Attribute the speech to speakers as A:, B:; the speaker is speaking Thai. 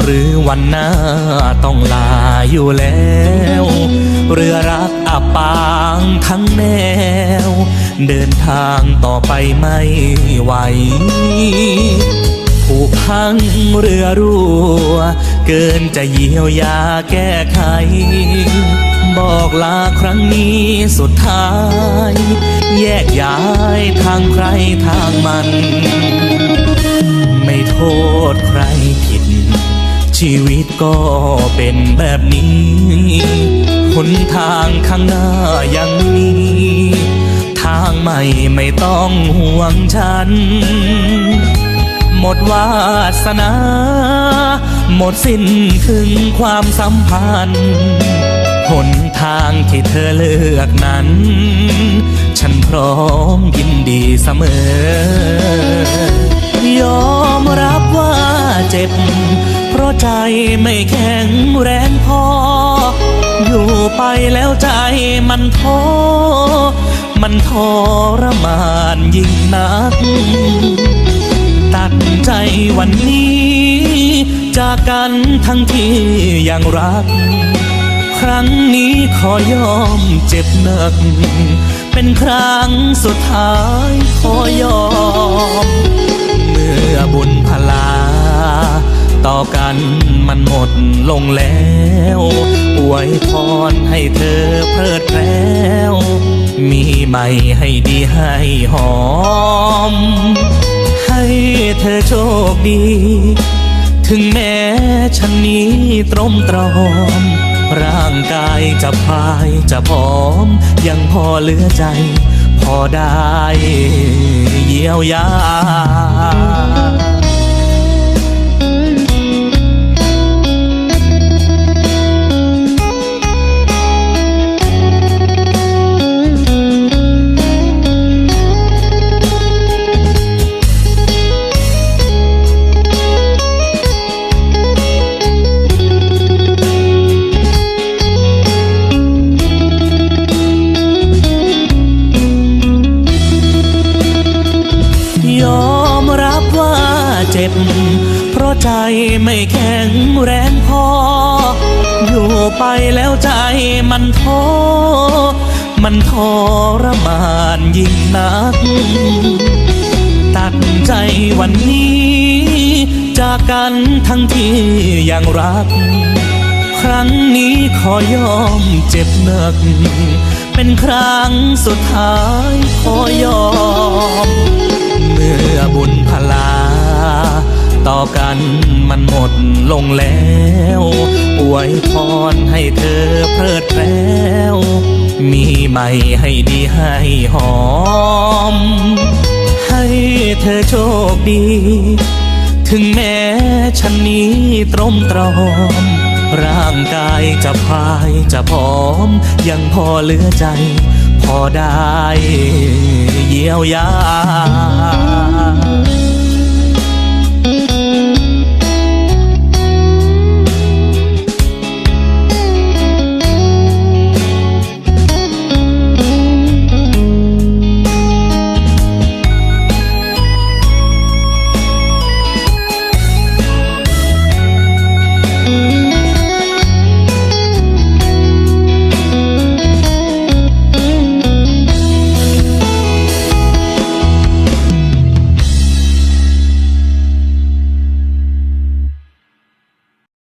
A: หรือวันหน้าต้องลาอยู่แล้ว เรือรักอับปางทั้งแนว เดินทางต่อไปไม่ไหวผูกพังเรือรั่ว เกินจะเยียวยาแก้ไข บอกลาครั้งนี้สุดท้าย แยกย้ายทางใครทางมัน ไม่โทษใคร ชีวิตก็เป็นแบบนี้ หนทางข้างหน้ายังมี ทางใหม่ไม่ต้องห่วงฉัน หมดวาสนา หมดสิ้นถึงความสัมพันธ์หนทางที่เธอเลือกนั้น ฉันพร้อมยินดีเสมอ ยอมรับว่าเจ็บ ใจไม่แข็งแรงพอ อยู่ไปแล้วใจมันท้อ มันทรมานยิ่งนัก ตัดใจวันนี้ จากกันทั้งที่ยังรัก ครั้งนี้ขอยอมเจ็บหนัก เป็นครั้งสุดท้ายขอยอม ลงแล้วอวยพรให้เธอเพลิดเพล้วมีใหม่ให้ดีให้หอม ให้เธอโชคดี ถึงแม้ฉันนี้ตรมตรอม ร่างกายจะพายจะผอม ยังพอเหลือใจ พอได้เยียวยา เจ็บเพราะใจไม่แข็งแรงพอ อยู่ไปแล้วใจมันท้อ มันทรมานยิ่งนัก ตัดใจวันนี้ จากกันทั้งที่ยังรัก ครั้งนี้ขอยอมเจ็บหนัก เป็นครั้งสุดท้ายขอยอม เมื่อบุญ ต่อกันมันหมดลงแล้วอวยพรให้เธอเพลิดเพล้ว มีใหม่ให้ดีให้หอม ให้เธอโชคดี ถึงแม้ฉันนี้ตรมตรอม ร่างกายจะพายจะผอม ยังพอเหลือใจ พอได้เยียวยา